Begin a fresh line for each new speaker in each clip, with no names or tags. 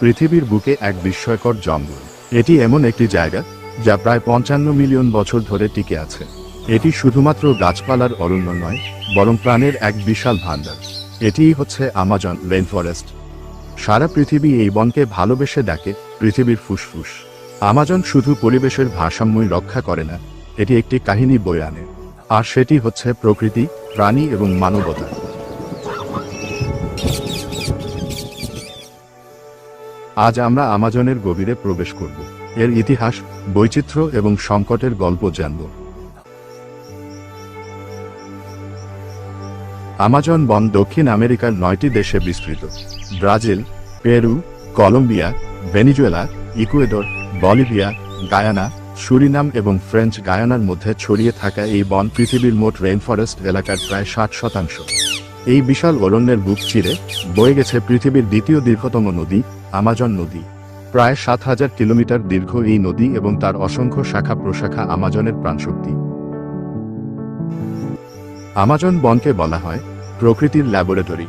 পৃথিবীর বুকে এক বিস্ময়কর জঙ্গল। এটি এমন একটি জায়গা যা প্রায় পঞ্চান্ন মিলিয়ন বছর ধরে টিকে আছে। এটি শুধুমাত্র গাছপালার অরণ্য নয়, বরং প্রাণের এক বিশাল ভাণ্ডার। এটিই হচ্ছে আমাজন রেন ফরেস্ট সারা পৃথিবী এই বনকে ভালোবেসে ডাকে পৃথিবীর ফুসফুস। আমাজন শুধু পরিবেশের ভারসাম্যই রক্ষা করে না, এটি একটি কাহিনী বয়ে আনে। আর সেটি হচ্ছে প্রকৃতি, প্রাণী এবং মানবতা। আজ আমরা আমাজনের গভীরে প্রবেশ করব। এর ইতিহাস, বৈচিত্র্য এবং সংকটের গল্প জানব। আমাজন বন দক্ষিণ আমেরিকার নয়টি দেশে বিস্তৃত। Brazil, Peru, Colombia, Venezuela, Ecuador, Bolivia, Guyana, Suriname এবং ফ্রেঞ্চ গায়ানার মধ্যে ছড়িয়ে থাকা এই বন পৃথিবীর মোট রেইনফরেস্ট এলাকার প্রায় ষাট শতাংশ। এই বিশাল অরণ্যের বুক চিরে বয়ে গেছে পৃথিবীর দ্বিতীয় দীর্ঘতম নদী, আমাজন নদী। প্রায় সাত হাজার কিলোমিটার দীর্ঘ এই নদী এবং তার অসংখ্য শাখা প্রশাখা আমাজনের প্রাণশক্তি। আমাজন বনকে বলা হয় প্রকৃতির ল্যাবরেটরি।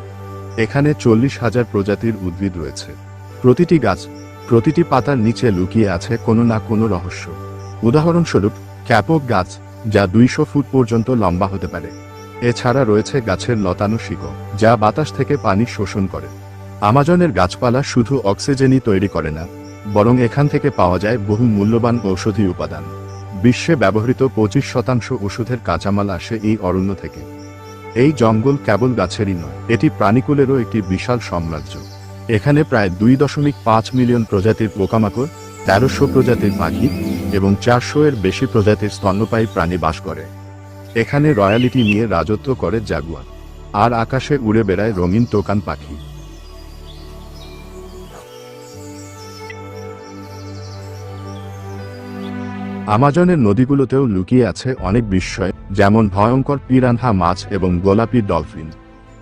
এখানে চল্লিশ হাজার প্রজাতির উদ্ভিদ রয়েছে। প্রতিটি গাছ, প্রতিটি পাতার নিচে লুকিয়ে আছে কোনো না কোনো রহস্য। উদাহরণস্বরূপ ক্যাপক গাছ, যা দুইশো ফুট পর্যন্ত লম্বা হতে পারে। এছাড়া রয়েছে গাছের লতানো শিকড়, যা বাতাস থেকে পানি শোষণ করে। আমাজনের গাছপালা শুধু অক্সিজেনই তৈরি করে না, বরং এখান থেকে পাওয়া যায় বহু মূল্যবান ঔষধি উপাদান। বিশ্বে ব্যবহৃত পঁচিশ শতাংশ ওষুধের কাঁচামাল আসে এই অরণ্য থেকে। এই জঙ্গল কেবল গাছেরই নয়, এটি প্রাণীকুলেরও একটি বিশাল সাম্রাজ্য। এখানে প্রায় দুই দশমিক পাঁচ মিলিয়ন প্রজাতির পোকামাকড়, তেরোশো প্রজাতির পাখি এবং চারশো এর বেশি প্রজাতির স্তন্যপায়ী প্রাণী বাস করে। এখানে রয়্যালিটি নিয়ে রাজত্ব করে জাগুয়ার। আর আকাশে উড়ে বেড়ায় রঙিন তোকান পাখি। আমাজনের নদীগুলোতেও লুকিয়ে আছে অনেক বিস্ময়, যেমন ভয়ঙ্কর পিরানহা মাছ এবং গোলাপি ডলফিন।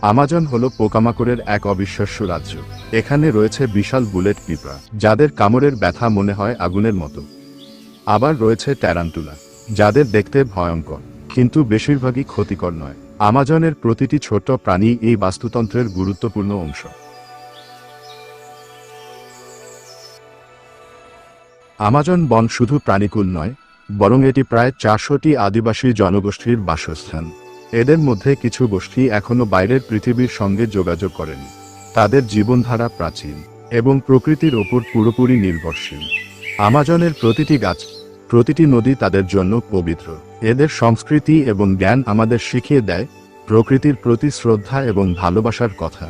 আমাজন হল পোকামাকড়ের এক অবিশ্বাস্য রাজ্য। এখানে রয়েছে বিশাল বুলেট পিঁপড়া, যাদের কামড়ের ব্যথা মনে হয় আগুনের মতো। আবার রয়েছে ট্যারান্টুলা যাদের দেখতে ভয়ঙ্কর। কিন্তু বেশিরভাগই ক্ষতিকর নয়। আমাজনের প্রতিটি ছোট প্রাণী এই বাস্তুতন্ত্রের গুরুত্বপূর্ণ অংশ। আমাজন বন শুধু প্রাণীকুল নয়, বরং এটি প্রায় চারশোটি আদিবাসী জনগোষ্ঠীর বাসস্থান। এদের মধ্যে কিছু গোষ্ঠী এখনও বাইরের পৃথিবীর সঙ্গে যোগাযোগ করেনি। তাদের জীবনধারা প্রাচীন এবং প্রকৃতির ওপর পুরোপুরি নির্ভরশীল। আমাজনের প্রতিটি গাছ, প্রতিটি নদী তাদের জন্য পবিত্র। এদের সংস্কৃতি এবং জ্ঞান আমাদের শিখিয়ে দেয়, প্রকৃতির প্রতি শ্রদ্ধা এবং ভালোবাসার কথা।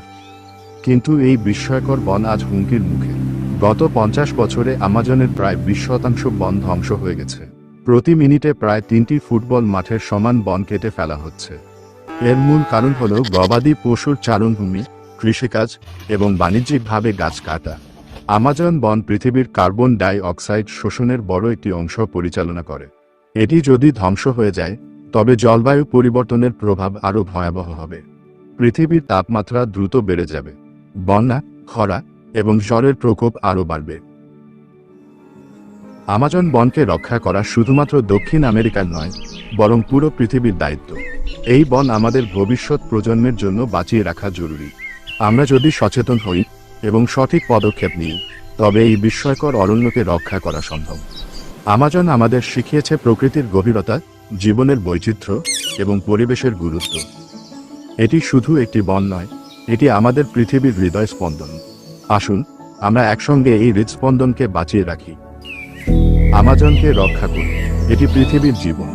কিন্তু এই বিস্ময়কর বন আজ হুমকির মুখে। গত পঞ্চাশ বছরে আমাজনের প্রায় বিশ শতাংশ বন ধ্বংস হয়ে গেছে। প্রতি মিনিটে প্রায় তিনটি ফুটবল মাঠের সমান বন কেটে ফেলা হচ্ছে। এর মূল কারণ হল গবাদি পশুর চারণভূমি, কৃষিকাজ এবং বাণিজ্যিকভাবে গাছ কাটা। আমাজন বন পৃথিবীর কার্বন ডাই অক্সাইড শোষণের বড় একটি অংশ পরিচালনা করে। এটি যদি ধ্বংস হয়ে যায়, তবে জলবায়ু পরিবর্তনের প্রভাব আরও ভয়াবহ হবে। পৃথিবীর তাপমাত্রা দ্রুত বেড়ে যাবে। বন্যা, খরা এবং জ্বরের প্রকোপ আরও বাড়বে। আমাজন বনকে রক্ষা করা শুধুমাত্র দক্ষিণ আমেরিকার নয়, বরং পুরো পৃথিবীর দায়িত্ব। এই বন আমাদের ভবিষ্যৎ প্রজন্মের জন্য বাঁচিয়ে রাখা জরুরি। আমরা যদি সচেতন হই এবং সঠিক পদক্ষেপ নিই, তবে এই বিস্ময়কর অরণ্যকে রক্ষা করা সম্ভব। আমাজন আমাদের শিখিয়েছে প্রকৃতির গভীরতা, জীবনের বৈচিত্র্য এবং পরিবেশের গুরুত্ব। এটি শুধু একটি বন নয়, এটি আমাদের পৃথিবীর হৃদয় স্পন্দন। আসুন, আমরা একসঙ্গে এই হৃদস্পন্দনকে বাঁচিয়ে রাখি। আমাজনকে রক্ষা করি এটি পৃথিবীর জীবন।